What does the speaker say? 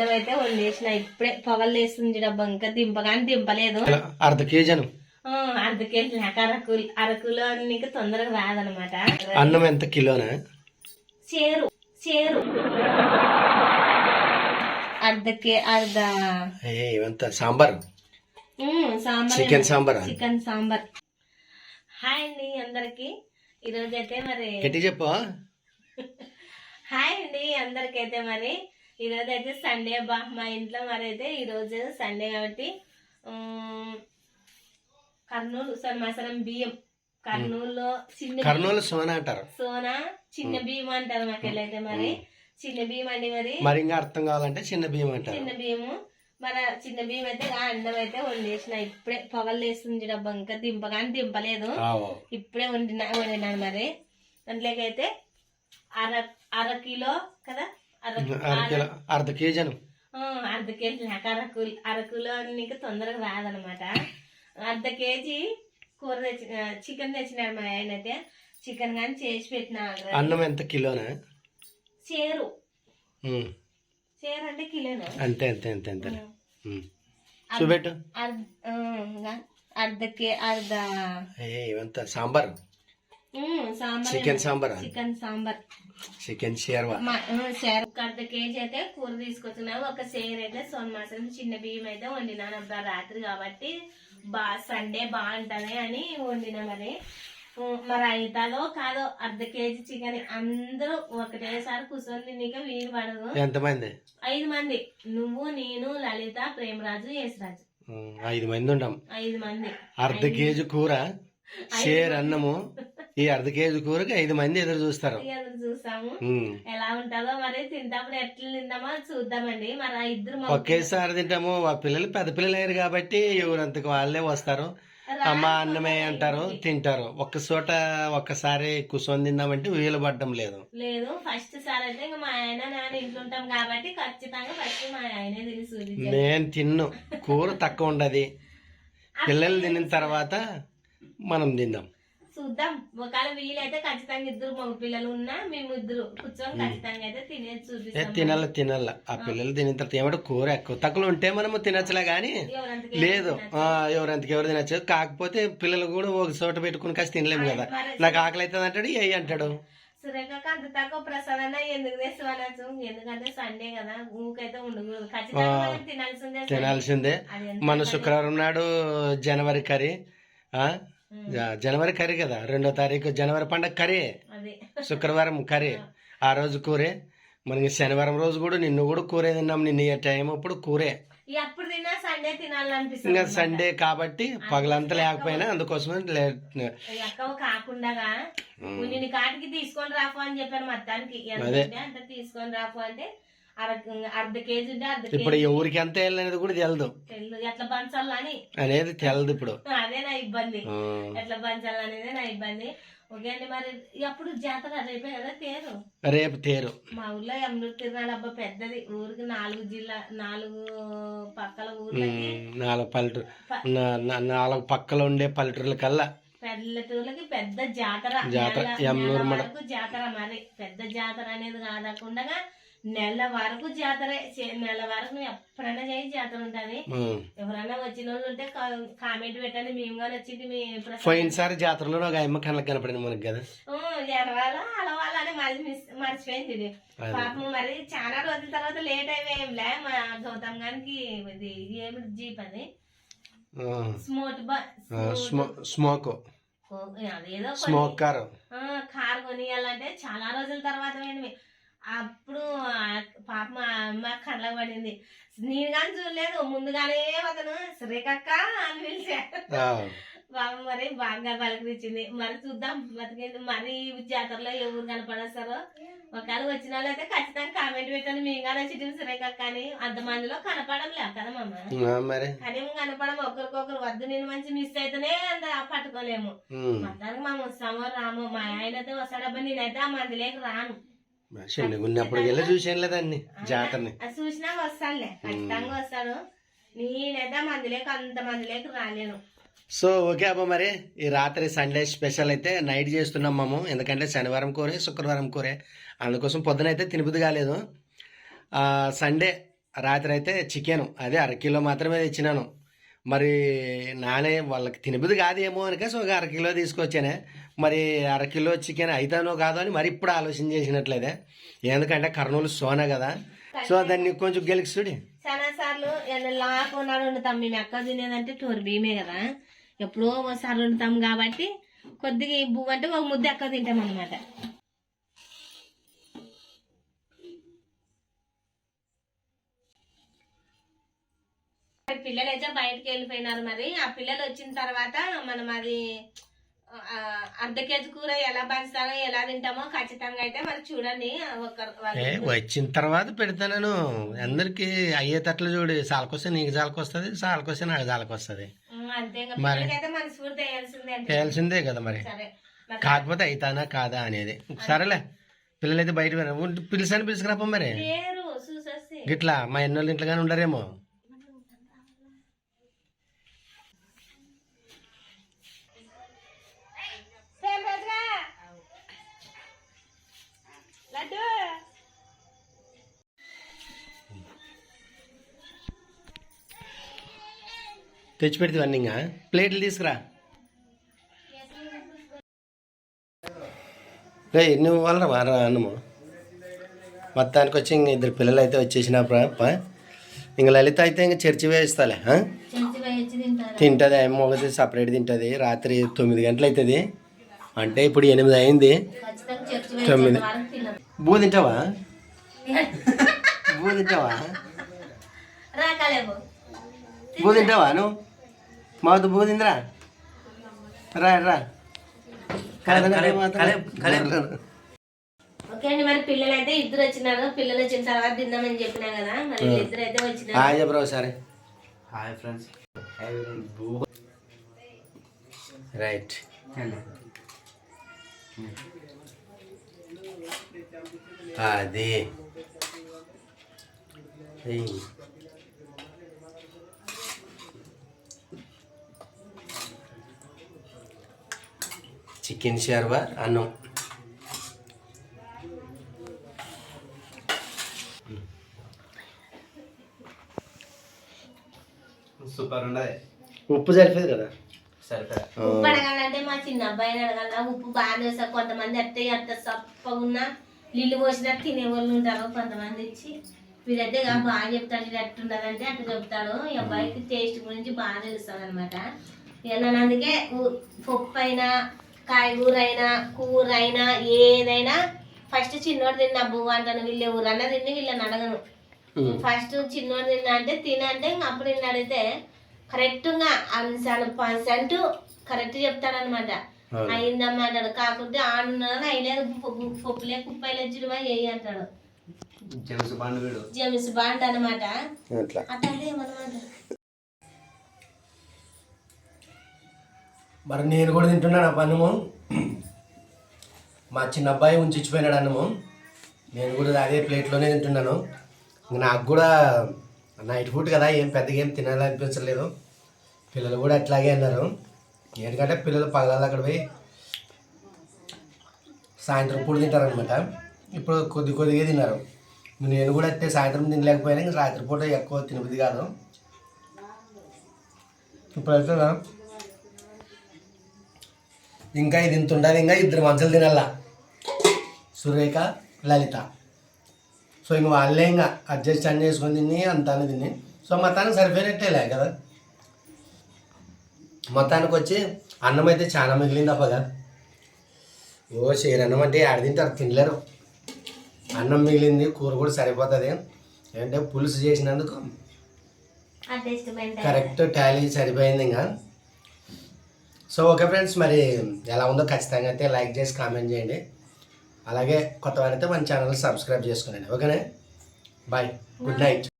అన్నం అయితే వండేసిన ఇప్పుడే పొగలు లేస్తుంది డబ్బా ఇంకా దింపగాని దింపలేదు. అర్ధ కేజీను ఆ, అర్ధ కేజీ లేక అరకులు అరకులో నీకు తొందరగా రాదనమాట అన్నం ఎంత కిలోనా? చేరు చేరు. అర్ధకే అర్ధ. ఇవంతా sambar? Sambar chicken sambar? Chicken sambar. Hi అండి అందరికి. ఈరోజు అయితే మరి గట్టి చెప్పు హాయ్ అండి అందరికైతే మరి. ఈరోజు అయితే సండే బా మా ఇంట్లో మరి అయితే ఈరోజు సండే కాబట్టి కర్నూలు సన్మాసనం బియ్యం. కర్నూలులో చిన్న కర్నూలు సోనా అంటారు. సోనా చిన్న బియ్యం అంటారు మాకెళ్ళైతే మరి. చిన్న బియ్యం అండి మరి. మరి ఇంకా అర్థం కావాలంటే చిన్న బియ్యం అంటారు. చిన్న బియ్యము. మన చిన్న బియ్యం అయితే ఆ అన్నం అయితే వండేసిన. ఇప్పుడే పొగలు లేస్తుంది డబ్బా ఇంకా దింపగాని దింపలేదు. ఇప్పుడే వండిన వండినాను మరి. దాంట్లోకైతే అర అర కిలో కదా అర్ధ కేజీను. ఆ, అర్ధ కేజీ లేక అరకులు అరకులో నీకు తొందరగా రాదనమాట. అర్ధ కేజీ కూర తెచ్చి చికెన్ తెచ్చినాడు మా ఆయన అయితే. చికెన్ కానీ చేసి పెట్టిన. అన్నం ఎంత కిలోనా? చేరు. చేరు అంటే కిలోనా? అంతే అంతే అంతే అంతే. చూపెట్టు. అర్ధ అర్ధ కే అర్ధ ఏ ఇవంతా sambar um, sambar. Chicken sambar chicken sambar? Chicken sherwa? Share. ఒక అర్ధ కేజీ అయితే కూర తీసుకొచ్చినావు ఒక షేర్ అయితే సోమవారం చిన్న బియ్యం అయితే వండినాను. అబ్బా రాత్రి కాబట్టి బా సండే బాగుంటది అని వండినా మరి. మరి అవుతాదో కాదో అర్ధ కేజీ చికెన్. అందరూ ఒకటేసారి కూర్చొని నీకు వీలు పడదు. ఎంతమంది? ఐదు మంది. నువ్వు నేను లలిత ప్రేమరాజు యేసరాజు. ఐదు మంది ఉంటాం. ఐదు మంది. అర్ధ కేజీ కూర? షేర్ అన్నము ఈ అర్ధ కేజీ కూరకి ఐదు మంది ఎదురు చూస్తారు. ఎదురు చూసాము. ఎలా ఉంటుందో మరి తింటాప్పుడు ఎట్లా తిందామో చూద్దామండి. మరి ఇద్దరు ఒకేసారి తింటాము. ఆ పిల్లలు పెద్ద పిల్లలు అయ్యారు కాబట్టి ఎవరంతకు వాళ్ళే వస్తారు. అమ్మ అన్నమే అంటారు తింటారు. ఒక్క చోట ఒక్కసారి కూర్చొని తిందామంటే వీలు పడడం లేదు. లేదు. ఫస్ట్ సార్ అయితే ఇంకా మా ఆయన నాన్న ఇంట్లో ఉంటాం కాబట్టి ఖచ్చితంగా ఫస్ట్ మా ఆయనే తిని నేను తిన్ను. కూర తక్కువ ఉండదు. పిల్లలు తిన్న తర్వాత మనం తిందాం. చూద్దాం. ఒకవేళ వీలైతే ఖచ్చితంగా ఇద్దరు మగ పిల్లలు ఉన్నా మేము ఇద్దరు కూర్చొని ఖచ్చితంగా అయితే తినేది చూపిస్తాం. తినాల తినాల. ఆ పిల్లలు తిన్న తర్వాత ఏమంటే కూర ఎక్కువ. తక్కువ ఉంటే మనము తినచ్చులే కానీ ఎవరంతకి లేదు. ఎవరెంతకి ఎవరు తినచ్చు. కాకపోతే పిల్లలు కూడా ఒక చోట పెట్టుకుని కాసి తినలేము కదా. నాకు ఆకలి అవుతుంది అంటాడు ఏ అంటాడు. సురేఖకు అంత తక్కువ ప్రసాదన ఎందుకు తెస్తావనచ్చు ఎందుకంటే సండే కదా ఊకైతే ఉండకూడదు. ఖచ్చితంగా మనం తినాల్సిందే. తినాల్సిందే. మన శుక్రవారం నాడు జనవరి కర్రీ జనవరి కర్రీ కదా. రెండో తారీఖు జనవరి పండగ కర్రీ. శుక్రవారం కర్రీ. ఆ. రోజు కూరే. మనకి శనివారం రోజు కూడా నిన్ను కూడా కూరే తిన్నాం. నిన్న టైం అప్పుడు కూరే. ఇంకా సండే కాబట్టి పగలంతా లేకపోయినా అందుకోసమే ఎక్కువ కాకుండా కాటికి తీసుకొని రాపు అని చెప్పాను మొత్తానికి. తీసుకొని రాపు అంటే అర్ధ కేజీ అర్ధ ఇప్పుడు ఎవరికి ఎంత వెళ్ళనేది కూడా తెలదు. తెల్లు ఎట్లా పంచాలని అనేది తెలదు ఇప్పుడు. అదే నా ఇబ్బంది. ఎట్లా పంచాలనేదే నా ఇబ్బంది. ఓకే అండి మరి అప్పుడు జాతర? రేపే కదా తేరు? రేపు తేరు. మా ఊర్లో అమృత తిరునాళ్ళు అబ్బా పెద్దది. ఊరికి నాలుగు జిల్లా నాలుగు పక్కల ఊర్లకి. నాలుగు పల్లెటూరు నాలుగు పక్కల ఉండే పల్లెటూర్ల కల్లా. పల్లెటూర్లకి పెద్ద జాతర. జాతర, జాతర మరి. పెద్ద జాతర అనేది కాకుండా నెల వరకు జాతరే నెల వరకు ఎప్పుడైనా చేయి జాతర ఉంటది. ఎవరైనా వచ్చిన వాళ్ళు ఉంటే కామెంట్ పెట్టండి. మేము కానీ వచ్చింది మీ పోయినసారి జాతరలో ఒక అమ్మ కళ్ళకి కనపడింది మనకి కదా. ఎరవాల అలవాల అని మరి మిస్ మర్చిపోయింది ఇది. పాపం మరి చాలా రోజుల తర్వాత లేట్ అయిపోయింలే మా గౌతమ్ గారికి ఇది ఏమి జీప్ అది. ఆ, స్మోట్ బ ఆ, స్మో- స్మోక్. అదేదో స్మోక్ కారు. కారు కొనియాలంటే చాలా రోజుల తర్వాత అప్పుడు పాప మా అమ్మ కళ్ళ పడింది. నేను కానీ చూడలేదు ముందుగానే అతను శ్రీకక్క అని పిలిచా. బాబు మరి బాగా పలకరించింది మరి చూద్దాం బతికేది. మరి జాతరలో ఎవరు కనపడేస్తారో. ఒకవేళ వచ్చిన వాళ్ళు అయితే ఖచ్చితంగా కామెంట్ పెట్టండి. మేము కానీ వచ్చి శ్రీకక్క అని అంతమందిలో కనపడంలే కదా మమ్మ కానీ కనపడం ఒకరికొకరు వద్దు. నేను మంచి మిస్ అయితేనే అంత పట్టుకోలేము. మొత్తానికి మేము వస్తామో రాము. మా ఆయన అయితే వస్తాడబ్బా. నేనైతే ఆ మందిలోకి రాను. చిన్నగా ఉన్నప్పుడు వెళ్ళి చూసాను లేదండి జాతరని. చూసినా వస్తానులే. ఖచ్చితంగా వస్తాను. నేనైతే మందిలోకి అంత మందిలోకి రాలేను. సో ఓకే అబ్బా మరి. ఈ రాత్రి సండే స్పెషల్ అయితే నైట్ చేస్తున్నాం మేము ఎందుకంటే శనివారం కూరే శుక్రవారం కూరే. అందుకోసం పొద్దున అయితే తినబుద్ధి కాలేదు. ఆ, సండే రాత్రి అయితే చికెన్. అదే అరకిలో మాత్రమే తెచ్చినాను. మరి నానే వాళ్ళకి తినబుద్ధి కాదేమో అని సో ఒక అరకిలో తీసుకొచ్చానే. మరి అరకిలో చికెన్ అయితానో కాదో అని మరి ఇప్పుడు ఆలోచన చేసినట్లేదే ఎందుకంటే కర్నూలు సోనా కదా. సో దాన్ని కొంచెం గెలికి చూడి. చాలా సార్లు లాకున్నాడు వండుతాం మేము ఎక్కడ తినేదంటే టోర్ బియ్యమే కదా. ఎప్పుడో ఒకసారి వండుతాం కాబట్టి కొద్దిగా బువ్వ అంటే ఒక ముద్ద ఎక్కడ తింటాం అనమాట పిల్లలు అయితే బయటకు వెళ్ళిపోయినారు మరి. ఆ పిల్లలు వచ్చిన తర్వాత మనం అది అర్ధ కేజీ కూర ఎలా పంచుతామో ఎలా తింటామో ఖచ్చితంగా అయితే మరి చూడండి. వచ్చిన తర్వాత పెడతాను అందరికి అయ్యేటట్లు చూడు. సాలకొస్తే నీకు సాలకొస్తుంది సాలకొస్తే నాకు ఇంకా మరి- కదా మరి. కాకపోతే అయితానా కాదా అనేది. సరేలే. పిల్లలైతే బయట పిలిచాను పిలుచుకురాప మరి. గిట్లా మా ఎన్నోళ్ళు ఇంట్లో కానీ ఉండరేమో. తెచ్చి పెడితే అన్నీ ఇంకా ప్లేట్లు తీసుకురా. రే నువ్వు వాళ్ళరా? వారా అన్నము. మొత్తానికి వచ్చి ఇంక ఇద్దరు పిల్లలు అయితే వచ్చేసినప్పుడు ఇంక లలిత అయితే ఇంక చర్చి తింటారు తింటుంది ఏమో ఒకటి సపరేట్ తింటుంది. రాత్రి తొమ్మిది గంటలు అవుతుంది అంటే ఇప్పుడు ఎనిమిది అయింది. తొమ్మిది. బూ తింటావా? బూ తింటావా? బూ తింటావా నువ్వు? మాతో బూ తిందిరా రా రా. కలే ఓకే అండి మరి పిల్లలు అయితే ఇద్దరు వచ్చినారు. పిల్లలు వచ్చిన తర్వాత తిందామని చెప్పినా కదా. మరి ఇద్దరు అయితే వచ్చినారు. హాయ్ చెప్పరా ఒకసారి. Hi friends. రైట్. అది. చికెన్ షర్వా అన్నం. సూపర్ ఉండదు ఉప్పు సరిపోదు కదా? ఉప్పు అడగాలంటే మా చిన్న అబ్బాయిని అడగాల ఉప్పు బాగా వేస్తారు కొంతమంది అట్టే అట్ట సప్పగున్నా నీళ్ళు పోసినట్టు తినే వాళ్ళు ఉంటారు. కొంతమంది ఇచ్చి వీడైతే బాగా చెప్తాడు ఇది ఎట్టుండదంటే అట్లా చెప్తాడు. ఈ అబ్బాయికి టేస్ట్ గురించి బాగా తెలుస్తుంది అనమాట అందుకే పప్పు అయినా కాయగూర అయినా కూర అయినా ఏదైనా. ఫస్ట్ చిన్నోడు తిన్న బువ్వ అంటాను వీళ్ళు ఎవరన్నా తిని వీళ్ళని అడగను. ఫస్ట్ చిన్నోడు తిన్నా అంటే తినంటే ఇంక అప్పుడు నిన్ను అడిగితే కరెక్ట్గా అన్సన్ పర్సెంట్ కరెక్ట్ చెప్తాడనమాట. అయిందమ్మా అంటాడు. కాకుంటే ఆడున్నాను అయిలేదు. పప్పులే కుప్పైలే జిరువా వేయి అంటాడు. జెమ్స్ బాండ్ వీడు. జేమ్స్ బాండ్ అనమాట అట్లా. అట్లా మరి నేను కూడా తింటున్నాను ఆ అన్నము. మా చిన్న అబ్బాయి ఉంచిపోయినాడు అన్నము. నేను కూడా అదే ప్లేట్లోనే తింటున్నాను. నాకు కూడా నైట్ ఫుడ్ కదా ఏం పెద్దగా ఏం తినాలనిపించలేదు పిల్లలు కూడా అట్లాగే అన్నారు. ఎందుకంటే పిల్లలు పగలాలు అక్కడ పోయి సాయంత్రం పూట తింటారనమాట ఇప్పుడు కొద్ది కొద్దిగా తిన్నారు. నేను కూడా అయితే సాయంత్రం తినలేకపోయినా రాత్రిపూట ఎక్కువ తినబుద్ధి కాదు. ఇప్పుడు వెళ్తున్నా ఇంకా ఇది ఇంత ఉండాలి ఇంకా ఇద్దరు మనుషులు తినాల? సురేఖ లలిత. సో ఇంక వాళ్ళే ఇంకా అడ్జస్ట్ అన్ని చేసుకొని తిని అంతానే తిని. సో మొత్తానికి సరిపోయినట్టేలే కదా. మొత్తానికి వచ్చి అన్నం అయితే చాలా మిగిలింది అప్పగా. ఓ అన్నం అంటే ఆడ తింటారు తినలేరు. అన్నం మిగిలింది కూర కూడా సరిపోతుంది. ఏంటంటే పులుసు చేసినందుకు కరెక్ట్ టాలీ సరిపోయింది ఇంకా. సో ఓకే ఫ్రెండ్స్ మరి ఎలా ఉందో ఖచ్చితంగా అయితే లైక్ చేసి కామెంట్ చేయండి. అలాగే కొత్త వారైతే మన ఛానల్ సబ్స్క్రైబ్ చేసుకోండి. ఓకేనే బాయ్ గుడ్ నైట్